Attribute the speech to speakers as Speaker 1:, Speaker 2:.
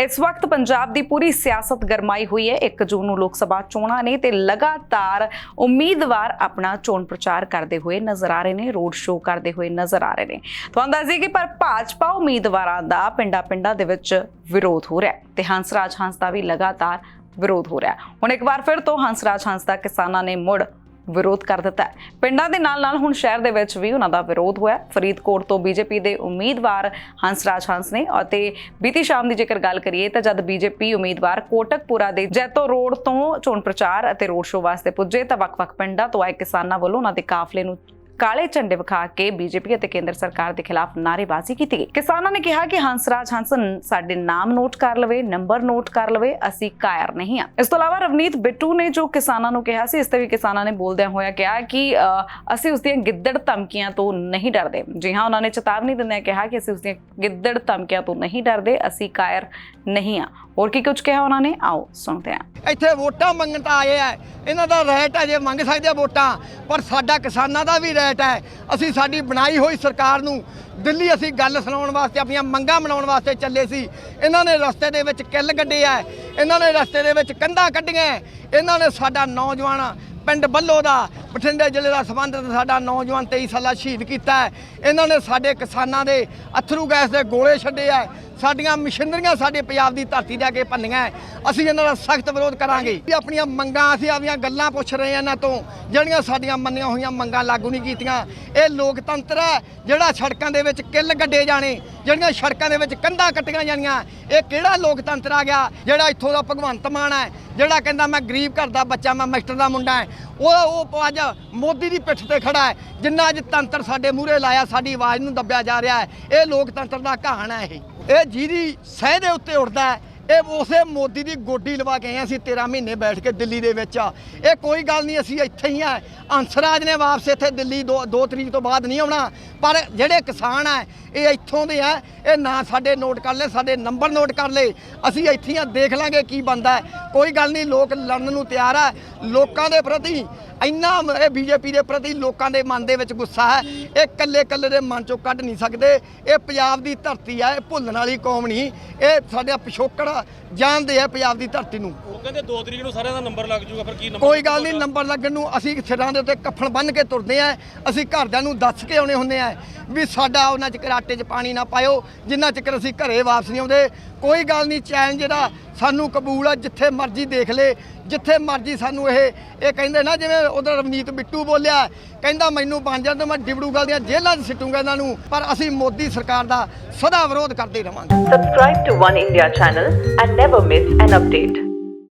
Speaker 1: ਇਸ ਵਕਤ ਪੰਜਾਬ ਦੀ ਪੂਰੀ ਸਿਆਸਤ ਗਰਮਾਈ ਹੋਈ ਹੈ। 1 ਜੂਨ ਨੂੰ ਲੋਕ ਸਭਾ ਚੋਣਾਂ ਨੇ ਤੇ ਲਗਾਤਾਰ ਉਮੀਦਵਾਰ ਆਪਣਾ ਚੋਣ ਪ੍ਰਚਾਰ ਕਰਦੇ ਹੋਏ ਨਜ਼ਰ ਆ ਰਹੇ ਨੇ, ਰੋਡ ਸ਼ੋਅ ਕਰਦੇ ਹੋਏ ਨਜ਼ਰ ਆ ਰਹੇ ਨੇ। ਤੁਹਾਨੂੰ ਦੱਸ ਦਈਏ ਕਿ ਪਰ ਭਾਜਪਾ ਉਮੀਦਵਾਰਾਂ ਦਾ ਪਿੰਡਾਂ-ਪਿੰਡਾਂ ਦੇ ਵਿੱਚ ਵਿਰੋਧ ਹੋ ਰਿਹਾ ਹੈ ਤੇ ਹੰਸਰਾਜ ਹੰਸ ਦਾ ਵੀ ਲਗਾਤਾਰ ਵਿਰੋਧ ਹੋ ਰਿਹਾ ਹੁਣ ਇੱਕ ਵਾਰ ਫਿਰ ਤੋਂ ਹੰਸਰਾਜ ਹੰਸ ਦਾ ਕਿਸਾਨਾਂ ਨੇ ਮੁੜ ਵਿਰੋਧ ਕਰ ਦਿੱਤਾ ਹੈ। ਪਿੰਡਾਂ ਦੇ ਨਾਲ-ਨਾਲ ਹੁਣ ਸ਼ਹਿਰ ਦੇ ਵਿੱਚ ਵੀ ਉਹਨਾਂ ਦਾ ਵਿਰੋਧ ਹੋਇਆ ਫਰੀਦਕੋਟ ਤੋਂ ਬੀਜੇਪੀ ਦੇ ਉਮੀਦਵਾਰ ਹੰਸਰਾਜ ਹੰਸ ਨੇ ਅਤੇ ਬੀਤੀ ਸ਼ਾਮ ਦੀ ਜੇਕਰ ਗੱਲ ਕਰੀਏ ਤਾਂ ਜਦ ਬੀਜੇਪੀ ਉਮੀਦਵਾਰ ਕੋਟਕਪੂਰਾ ਦੇ ਜੈਤੋ ਰੋਡ ਤੋਂ ਚੋਣ ਪ੍ਰਚਾਰ ਅਤੇ ਰੋਡ ਸ਼ੋਅ ਵਾਸਤੇ ਪੁੱਜੇ ਤਾਂ ਵੱਖ-ਵੱਖ ਪਿੰਡਾਂ ਤੋਂ ਆਏ ਕਿਸਾਨਾਂ ਵੱਲੋਂ ਉਹਨਾਂ ਦੇ ਕਾਫਲੇ ਨੂੰ ਕਾਲੇ ਝੰਡੇ ਵਿਖਾ ਕੇ ਬੀਜੇਪੀ ਅਤੇ ਕੇਂਦਰ ਸਰਕਾਰ ਦੇ ਖਿਲਾਫ ਨਾਅਰੇਬਾਜ਼ੀ ਕੀਤੀ ਗਈ। ਕਿਸਾਨਾਂ ਨੇ ਕਿਹਾ ਕਿ ਹੰਸਰਾਜ ਹੰਸਨ ਸਾਡੇ ਨਾਮ ਨੋਟ ਕਰ ਲਵੇ ਨੰਬਰ ਨੋਟ ਕਰ ਲਵੇ ਅਸੀਂ ਕਾਇਰ ਨਹੀਂ ਹਾਂ। ਇਸ ਤੋਂ ਇਲਾਵਾ ਰਵਨੀਤ ਬਿੱਟੂ ਨੇ ਜੋ ਕਿਸਾਨਾਂ ਨੂੰ ਕਿਹਾ ਸੀ ਇਸ ਤੇ ਵੀ ਕਿਸਾਨਾਂ ਨੇ ਬੋਲਦਿਆਂ ਹੋਇਆ ਕਿਹਾ ਕਿ ਅ, ਅਸੀਂ ਉਸ ਦੀਆਂ ਗਿੱਦੜ ਧਮਕੀਆਂ ਤੋਂ ਨਹੀਂ ਡਰਦੇ। ਜੀ ਹਾਂ ਉਹਨਾਂ ਨੇ ਚੇਤਾਵਨੀ ਦਿੰਦਿਆਂ ਕਿਹਾ ਕਿ ਅਸੀਂ ਉਸ ਦੀਆਂ ਗਿੱਦੜ ਧਮਕੀਆਂ ਤੋਂ ਨਹੀਂ ਡਰਦੇ ਅਸੀਂ ਕਾਇਰ ਨਹੀਂ ਹਾਂ। ਹੋਰ ਕੀ ਕੁਝ ਕਿਹਾ ਉਹਨਾਂ ਨੇ? ਆਓ, ਸੁਣਦੇ ਹਾਂ।
Speaker 2: ਇੱਥੇ ਵੋਟਾਂ ਮੰਗਣ ਤਾਂ ਆਏ ਆ। ਇਹਨਾਂ ਦਾ ਰਾਈਟ ਹੈ ਜੇ ਮੰਗ ਸਕਦੇ ਆ ਵੋਟਾਂ, ਪਰ ਸਾਡਾ ਕਿਸਾਨਾਂ ਦਾ ਵੀ ਰਾਈਟ ਹੈ। ਅਸੀਂ ਸਾਡੀ ਬਣਾਈ ਹੋਈ ਸਰਕਾਰ ਨੂੰ ਦਿੱਲੀ ਅਸੀਂ ਗੱਲ ਸੁਣਾਉਣ ਵਾਸਤੇ, ਆਪਣੀਆਂ ਮੰਗਾਂ ਮਨਾਉਣ ਵਾਸਤੇ ਚੱਲੇ ਸੀ। ਇਹਨਾਂ ਨੇ ਰਸਤੇ ਦੇ ਵਿੱਚ ਕਿੱਲ ਗੱਡੇ ਆ। ਇਹਨਾਂ ਨੇ ਰਸਤੇ ਦੇ ਵਿੱਚ ਕੰਧਾਂ ਕੱਢੀਆਂ। ਇਹਨਾਂ ਨੇ ਸਾਡਾ ਨੌਜਵਾਨ ਪਿੰਡ ਬੱਲੋ ਦਾ, ਬਠਿੰਡੇ ਜ਼ਿਲ੍ਹੇ ਦਾ ਸੰਬੰਧਿਤ ਸਾਡਾ ਨੌਜਵਾਨ 23 ਸਾਲਾ ਸ਼ਹੀਦ ਕੀਤਾ ਹੈ। ਇਹਨਾਂ ਨੇ ਸਾਡੇ ਕਿਸਾਨਾਂ ਦੇ ਅਥਰੂ ਗੈਸ ਦੇ ਗੋਲੇ ਛੱਡੇ ਆ ਸਾਡੀਆਂ ਮਸ਼ੀਨਰੀਆਂ ਸਾਡੇ ਪੰਜਾਬ ਦੀ ਧਰਤੀ ਦੇ ਅੱਗੇ ਭੰਨੀਆਂ ਅਸੀਂ ਇਹਨਾਂ ਦਾ ਸਖਤ ਵਿਰੋਧ ਕਰਾਂਗੇ। ਵੀ ਆਪਣੀਆਂ ਮੰਗਾਂ, ਅਸੀਂ ਆਪਣੀਆਂ ਗੱਲਾਂ ਪੁੱਛ ਰਹੇ ਹਾਂ ਇਹਨਾਂ ਤੋਂ। ਜਿਹੜੀਆਂ ਸਾਡੀਆਂ ਮੰਨੀਆਂ ਹੋਈਆਂ ਮੰਗਾਂ ਲਾਗੂ ਨਹੀਂ ਕੀਤੀਆਂ। ਇਹ ਲੋਕਤੰਤਰ ਹੈ ਜਿਹੜਾ ਸੜਕਾਂ ਦੇ ਵਿੱਚ ਕਿੱਲ ਗੱਡੇ ਜਾਣੇ। ਜਿਹੜੀਆਂ ਸੜਕਾਂ ਦੇ ਵਿੱਚ ਕੰਧਾਂ ਕੱਟੀਆਂ ਜਾਣੀਆਂ, ਇਹ ਕਿਹੜਾ ਲੋਕਤੰਤਰ ਆ ਗਿਆ? ਜਿਹੜਾ ਇੱਥੋਂ ਦਾ ਭਗਵੰਤ ਮਾਨ ਹੈ, ਜਿਹੜਾ ਕਹਿੰਦਾ ਮੈਂ ਗਰੀਬ ਘਰ ਦਾ ਬੱਚਾ, ਮੈਂ ਮਾਸਟਰ ਦਾ ਮੁੰਡਾ ਹੈ, ਉਹ ਉਹ ਅੱਜ ਮੋਦੀ ਦੀ ਪਿੱਠ ਤੇ ਖੜਾ ਹੈ, ਜਿੰਨਾ ਅੱਜ ਤੰਤਰ ਸਾਡੇ ਮੂਹਰੇ ਲਾਇਆ, ਸਾਡੀ ਆਵਾਜ਼ ਨੂੰ ਦੱਬਿਆ ਜਾ ਰਿਹਾ ਹੈ, ਇਹ ਲੋਕਤੰਤਰ ਦਾ ਕਹਾਣਾ ਹੈ ਇਹ ਜਿਹਦੀ ਸਹਿ ਦੇ ਉੱਤੇ ਉੱਠਦਾ ਹੈ ਇਹ ਉਸੇ ਮੋਦੀ ਦੀ ਗੋਡੀ ਲਵਾ ਕੇ ਆਏ ਹਾਂ ਅਸੀਂ 13 ਮਹੀਨੇ ਬੈਠ ਕੇ ਦਿੱਲੀ ਦੇ ਵਿੱਚ ਆ। ਇਹ ਕੋਈ ਗੱਲ ਨਹੀਂ, ਅਸੀਂ ਇੱਥੇ ਹੀ ਆ। ਹੰਸਰਾਜ ਨੇ ਵਾਪਸ ਇੱਥੇ ਦਿੱਲੀ 2 ਤਰੀਕ ਤੋਂ ਬਾਅਦ ਨਹੀਂ ਆਉਣਾ। ਪਰ ਜਿਹੜੇ ਕਿਸਾਨ ਆ, ਇਹ ਇੱਥੋਂ ਦੇ ਆ, ਇਹ ਨਾ ਸਾਡੇ ਨੋਟ ਕਰ ਲੈ ਸਾਡੇ ਨੰਬਰ ਨੋਟ ਕਰ ਲੈ ਅਸੀਂ ਇੱਥੇ ਆ, ਦੇਖ ਲਾਂਗੇ ਕੀ ਬੰਦਾ ਕੋਈ ਗੱਲ ਨਹੀਂ, ਲੋਕ ਲੜਨ ਨੂੰ ਤਿਆਰ ਆ। ਲੋਕਾਂ ਦੇ ਪ੍ਰਤੀ ਇੰਨਾ ਇਹ ਬੀਜੇਪੀ ਦੇ ਪ੍ਰਤੀ ਲੋਕਾਂ ਦੇ ਮਨ ਦੇ ਵਿੱਚ ਗੁੱਸਾ ਹੈ। ਇਹ ਕੱਲੇ ਕੱਲੇ ਦੇ ਮਨ ਚੋਂ ਕੱਢ ਨਹੀਂ ਸਕਦੇ। ਇਹ ਪੰਜਾਬ ਦੀ ਧਰਤੀ ਆ ਇਹ ਭੁੱਲਣ ਵਾਲੀ ਕੌਮ ਨਹੀਂ। ਇਹ ਸਾਡੇ ਪਿਛੋਕੜ ਜਾਣਦੇ ਆ ਪੰਜਾਬ ਦੀ ਧਰਤੀ ਨੂੰ।
Speaker 3: ਉਹ ਕਹਿੰਦੇ 2 ਤਰੀਕ ਨੂੰ ਸਾਰਿਆਂ ਦਾ ਨੰਬਰ ਲੱਗ ਜਾਊਗਾ ਫਿਰ ਕੀ ਨੰਬਰ
Speaker 2: ਕੋਈ ਗੱਲ ਨਹੀਂ ਨੰਬਰ ਲੱਗਣ ਨੂੰ ਅਸੀਂ ਸਿਰਾਂ ਦੇ ਉੱਤੇ ਕੱਫਣ ਬੰਨ੍ਹ ਕੇ ਤੁਰਦੇ ਆ। ਅਸੀਂ ਘਰਦਿਆਂ ਨੂੰ ਦੱਸ ਕੇ ਆਉਣੇ ਹੁੰਦੇ ਆ ਵੀ ਸਾਡਾ ਉਹਨਾਂ ਚ ਆਟੇ 'ਚ ਪਾਣੀ ਨਾ ਪਾਇਓ ਜਿੰਨਾ ਚਿਰ ਅਸੀਂ ਘਰੇ ਵਾਪਸ ਨਹੀਂ ਆਉਂਦੇ। ਕੋਈ ਗੱਲ ਨਹੀਂ ਚੈਨ ਜਿਹੜਾ ਸਾਨੂੰ ਕਬੂਲ ਆ, ਜਿੱਥੇ ਮਰਜ਼ੀ ਦੇਖ ਲੇ, ਜਿੱਥੇ ਮਰਜ਼ੀ ਸਾਨੂੰ ਇਹ ਇਹ ਕਹਿੰਦੇ ਨਾ ਜਿਵੇਂ ਉਧਰ ਰਵਨੀਤ ਬਿੱਟੂ ਬੋਲਿਆ, ਕਹਿੰਦਾ ਮੈਨੂੰ ਬਣ ਜਾਣ ਤਾਂ ਮੈਂ ਡਿਬੜੂਗਲ ਦੀਆਂ ਜੇਲ੍ਹਾਂ 'ਚ ਸਿੱਟੂਗਾ ਇਹਨਾਂ ਨੂੰ, ਪਰ ਅਸੀਂ ਮੋਦੀ ਸਰਕਾਰ ਦਾ ਸਦਾ ਵਿਰੋਧ ਕਰਦੇ ਰਵਾਂਗੇ
Speaker 4: Subscribe to One India channel and never miss an update.